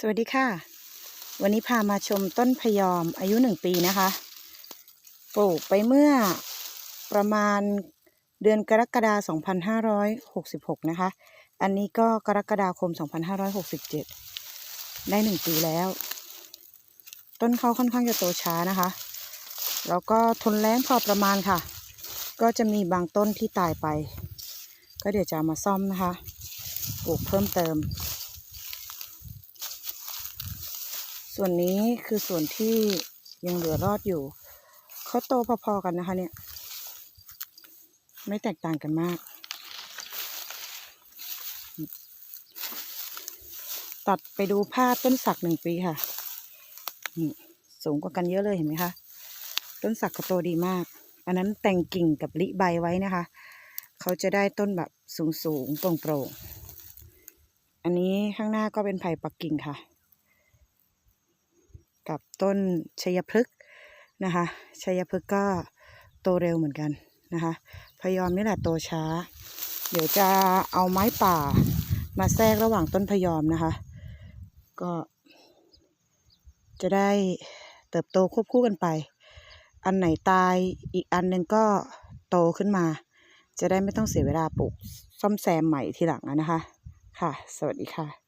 สวัสดีค่ะ วันนี้พามาชมต้นพยอมอายุหนึ่งปีนะคะ ปลูกไปเมื่อประมาณเดือนกรกฎาคม2566 นะคะ อันนี้ก็กรกฎาคม 2567 ได้หนึ่งปีแล้ว ต้นเขาค่อนข้างจะโตช้านะคะ แล้วก็ทนแรงพอประมาณค่ะ ก็จะมีบางต้นที่ตายไป ก็เดี๋ยวจะามาซ่อมนะคะ ปลูกเพิ่มเติม ส่วนนี้คือส่วนที่ยังเหลือรอดอยู่ เขาโตพอๆกันนะคะเนี่ย ไม่แตกต่างกันมาก ตัดไปดูภาพต้นสักหนึ่งปีค่ะ สูงกว่ากันเยอะเลยเห็นไหมคะ ต้นสักเขาโตดีมาก อันนั้นแต่งกิ่งกับลิใบไว้นะคะ เขาจะได้ต้นแบบสูงๆโปร่งๆ อันนี้ข้างหน้าก็เป็นไผ่ปักกิ่งค่ะ กับต้นชัยพฤกษ์นะคะชัยพฤกษ์ก็โตเร็วเหมือนกันนะคะพยอมนี่แหละโตช้า เดี๋ยวจะเอาไม้ป่ามาแทรกระหว่างต้นพยอมนะคะ ก็จะได้เติบโตควบคู่กันไป อันไหนตายอีกอันหนึ่งก็โตขึ้นมา จะได้ไม่ต้องเสียเวลาปลูกซ่อมแซมใหม่ทีหลังนะคะ ค่ะ สวัสดีค่ะ